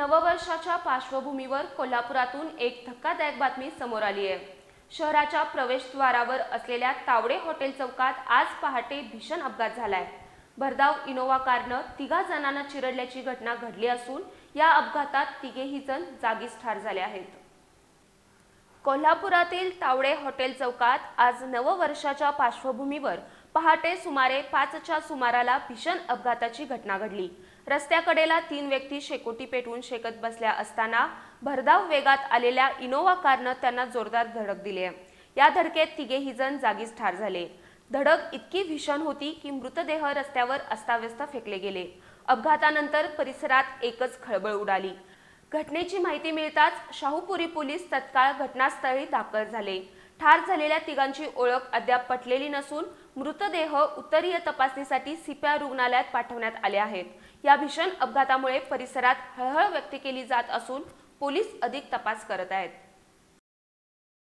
नववर्षाच्या पार्श्वभूमीवर कोल्हापुरातून एक धक्कादायक बातमी समोर आली आहे. शहराच्या प्रवेशद्वारावर असलेल्या तावडे हॉटेल चौकात आज पहाटे भीषण अपघात झालाय. भरधाव इनोव्हा कारनं तिघा जणांना चिरडल्याची घटना घडली असून या अपघातात तिघेही जण जागीच ठार झाले आहेत. कोल्हापुरातील तावडे हॉटेल चौकात आज नववर्षाच्या पार्श्वभूमीवर पहाटे सुमारे पाचच्या सुमाराला भीषण अपघाताची घटना घडली. रस्त्याकडेला तीन व्यक्ती शेकोटी पेटवून शेकत बसल्या असताना भरधाव वेगात आलेल्या इनोव्हा कारनं त्यांना जोरदार धडक दिली या धडकेत तिघेही जण जागीच ठार झाले. धडक इतकी भीषण होती की मृतदेह रस्त्यावर अस्ताव्यस्त फेकले गेले. अपघातानंतर परिसरात एकच खळबळ उडाली. घटनेची माहिती मिळताच शाहूपुरी पोलीस तत्काळ घटनास्थळी दाखल झाले. ठार झालेल्या तिघांची ओळख अद्याप पटलेली नसून मृतदेह उत्तरीय तपासणीसाठी सिप्या रुग्णालयात पाठवण्यात आले आहेत. या भीषण अपघातामुळे परिसरात हळहळ व्यक्त केली जात असून पोलीस अधिक तपास करत आहेत.